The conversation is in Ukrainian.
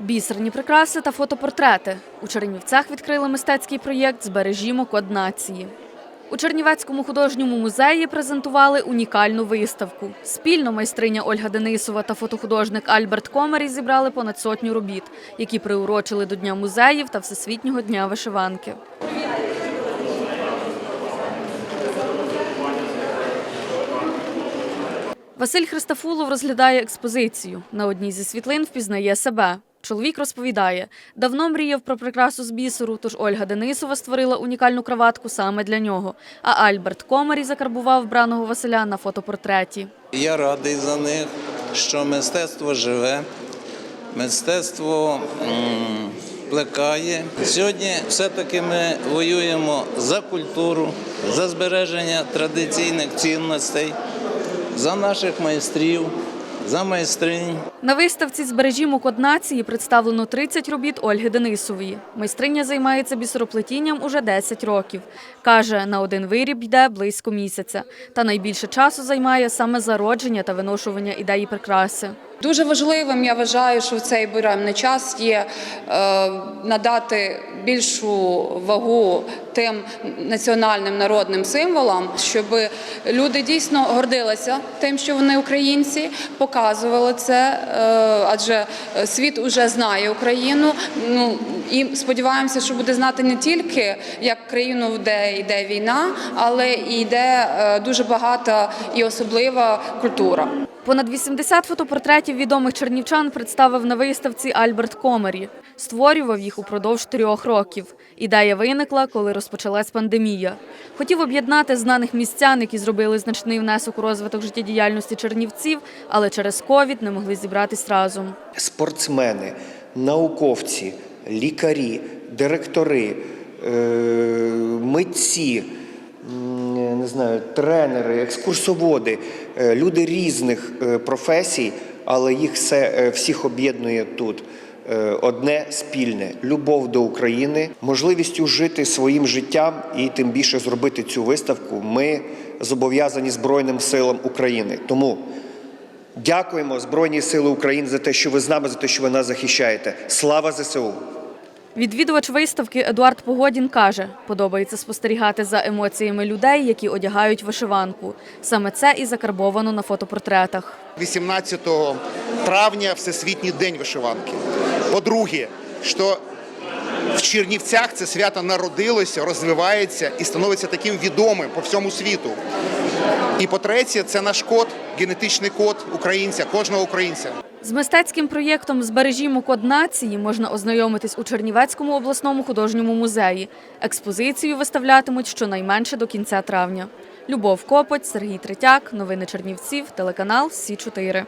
Бісерні прикраси та фотопортрети. У Чернівцях відкрили мистецький проєкт Збережімо код нації. У Чернівецькому художньому музеї презентували унікальну виставку. Спільно майстриня Ольга Денисова та фотохудожник Альберт Комарі зібрали понад сотню робіт, які приурочили до Дня музеїв та Всесвітнього дня вишиванки. Василь Христофулов розглядає експозицію. На одній зі світлин впізнає себе. Чоловік розповідає, давно мріяв про прикрасу з бісеру, тож Ольга Денисова створила унікальну краватку саме для нього. А Альберт Комарі закарбував браного Василя на фотопортреті. Я радий за них, що мистецтво живе, мистецтво плекає. Сьогодні все-таки ми воюємо за культуру, за збереження традиційних цінностей, за наших майстрів, за майстринь. На виставці «Збережімо код нації» представлено 30 робіт Ольги Денисової. Майстриня займається бісероплетінням уже 10 років. Каже, на один виріб йде близько місяця. Та найбільше часу займає саме зародження та виношування ідеї прикраси. Дуже важливим я вважаю, що в цей буремний час є е, надати більшу вагу тим національним народним символам, щоб люди дійсно гордилися тим, що вони українці, показували це, е, адже світ уже знає Україну. Ну і сподіваємося, що буде знати не тільки як країну, де йде війна, але і йде е, дуже багата і особлива культура. Понад 80 фотопортретів відомих чернівчан представив на виставці Альберт Комері. Створював їх упродовж трьох років. Ідея виникла, коли розпочалась пандемія. Хотів об'єднати знаних містян, які зробили значний внесок у розвиток життєдіяльності чернівців, але через ковід не могли зібратись разом. спортсмени, науковці, лікарі, директори, е, митці, не знаю, тренери, екскурсоводи, е, люди різних е, професій, але їх все, е, всіх об'єднує тут. Одне спільне любов до України, можливістю жити своїм життям і тим більше зробити цю виставку. Ми зобов'язані Збройним силам України. Тому Дякуємо Збройні Сили України за те, що ви з нами, за те, що ви нас захищаєте. Слава ЗСУ! Відвідувач виставки Едуард Погодін каже, подобається спостерігати за емоціями людей, які одягають вишиванку. Саме це і закарбовано на фотопортретах. 18 травня Всесвітній день вишиванки. По-друге, що в Чернівцях це свято народилося, розвивається і становиться таким відомим по всьому світу. І по-третє, це наш код, генетичний код українця, кожного українця. З мистецьким проєктом Збережімо код нації можна ознайомитись у Чернівецькому обласному художньому музеї. Експозицію виставлятимуть щонайменше до кінця травня. Любов Копоть, Сергій Третяк, новини Чернівців, телеканал Сі 4